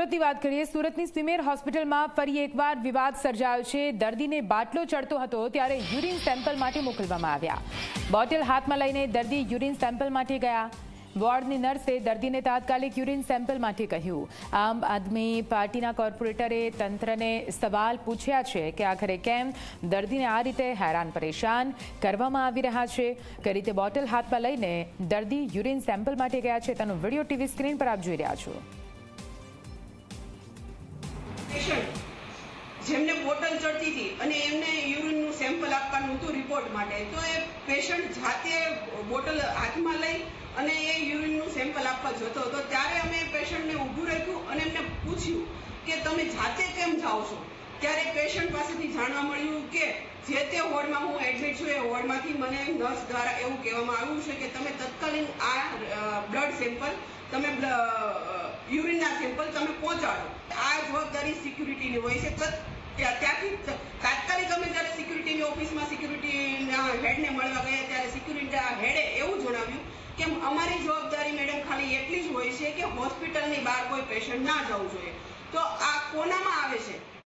સુરતની વાત કરીએ, સુરતની સિમેર હોસ્પિટલમાં ફરી એકવાર વિવાદ સર્જાયો છે. દર્દીને બાટલો ચડતો હતો ત્યારે યુરિન સેમ્પલ માટે મોકલવામાં આવ્યા. બોટલ હાથમાં લઈને દર્દી યુરિન સેમ્પલ માટે ગયા. વોર્ડની નર્સે દર્દીને તાત્કાલિક યુરિન સેમ્પલ માટે કહ્યું. આમ આદમી પાર્ટીના કોર્પોરેટરે તંત્રને સવાલ પૂછ્યા છે કે આખરે કેમ દર્દીને આ રીતે હેરાન પરેશાન કરવામાં આવી રહ્યા છે. કઈ રીતે બોટલ હાથમાં લઈને દર્દી યુરિન સેમ્પલ માટે ગયા છે તેનો વીડિયો ટીવી સ્ક્રીન પર આપ જોઈ રહ્યા છો. બોટલ ચડતી હતી અને એમને યુરિનનું સેમ્પલ આપવાનું હતું રિપોર્ટ માટે. તો એ પેશન્ટ જાતે બોટલ હાથમાં લઈ અને એ યુરિનનું સેમ્પલ આપવા જતો હતો. ત્યારે અમે પેશન્ટને ઊભું રાખ્યું અને એમને પૂછ્યું કે તમે જાતે કેમ જાઓ છો? ત્યારે પેશન્ટ પાસેથી જાણવા મળ્યું કે જે તે વોર્ડમાં હું એડમિટ છું એ વોર્ડમાંથી મને નર્સ દ્વારા એવું કહેવામાં આવ્યું છે કે તમે તત્કાલીન આ બ્લડ સેમ્પલ તમે યુરિનના સેમ્પલ તમે પહોંચાડો. આ જવાબદારી સિક્યુરિટીની હોય છે. ત્યાંથી તાત્કાલિક અમે જ્યારે સિક્યુરિટીની ઓફિસમાં સિક્યુરિટીના હેડને મળવા ગયા ત્યારે સિક્યુરિટીના હેડે એવું જણાવ્યું કે અમારી જવાબદારી મેડમ ખાલી એટલી જ હોય છે કે હોસ્પિટલની બહાર કોઈ પેશન્ટ ના જવું જોઈએ. તો આ કોનામાં આવે છે?